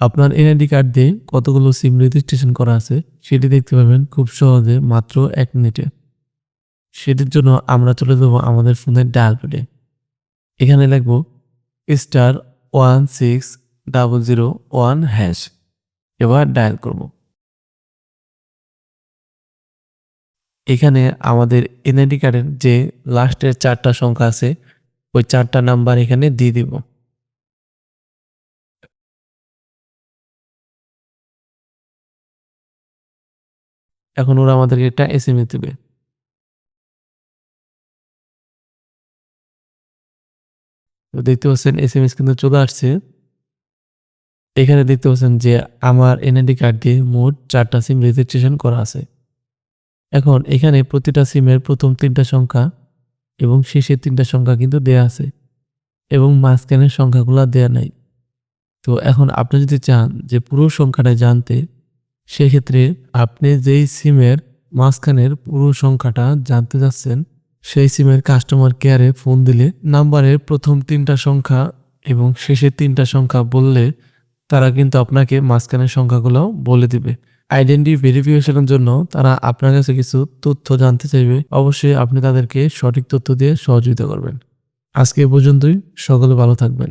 আপনার NID card দিয়ে কতগুলো সিম রেজিস্ট্রেশন করা আছে, সেটি দেখতে পাবেন খুব সহজে মাত্র এক মিনিটে। সেটির জন্য আমরা চলে যাব আমাদের ফোনের ডায়াল প্যাডে এখানে লিখব star one six double zero one hash এবার ডায়াল করব। এখানে আমাদের এনআইডি কার্ডের যে লাস্টের চারটা সংখ্যা আছে, ওই চারটা নাম্বার এখানে দিয়ে দিব। এখন ওরা আমাদেরকে একটা এস এম এস দেবে। তো দেখতে পাচ্ছেন এস এম এস কিন্তু চলে আসছে। এখানে দেখতে পাচ্ছেন যে আমার এনআইডি কার্ড দিয়ে মোট চারটা সিম রেজিস্ট্রেশন করা আছে। এখন এখানে প্রতিটা সিমের প্রথম তিনটা সংখ্যা এবং শেষের তিনটা সংখ্যা কিন্তু দেয়া আছে এবং মাঝখানের সংখ্যাগুলো দেয়া নাই। তো এখন আপনি যদি চান যে পুরো সংখ্যাটা জানতে সেক্ষেত্রে আপনি যেই সিমের মাঝখানের পুরো সংখ্যাটা জানতে যাচ্ছেন সেই সিমের কাস্টমার কেয়ারে ফোন দিলে নাম্বারের প্রথম তিনটা সংখ্যা এবং শেষের তিনটা সংখ্যা বললে তারা কিন্তু আপনাকে মাঝখানের সংখ্যাগুলো বলে দিবে। আইডেন্টি ভেরিফিকেশনের জন্য তারা আপনার কাছে কিছু তথ্য জানতে চাইবে। অবশ্যই আপনি তাদেরকে সঠিক তথ্য দিয়ে সহযোগিতা করবেন। আজকে এ পর্যন্তই। সকলে ভালো থাকবেন।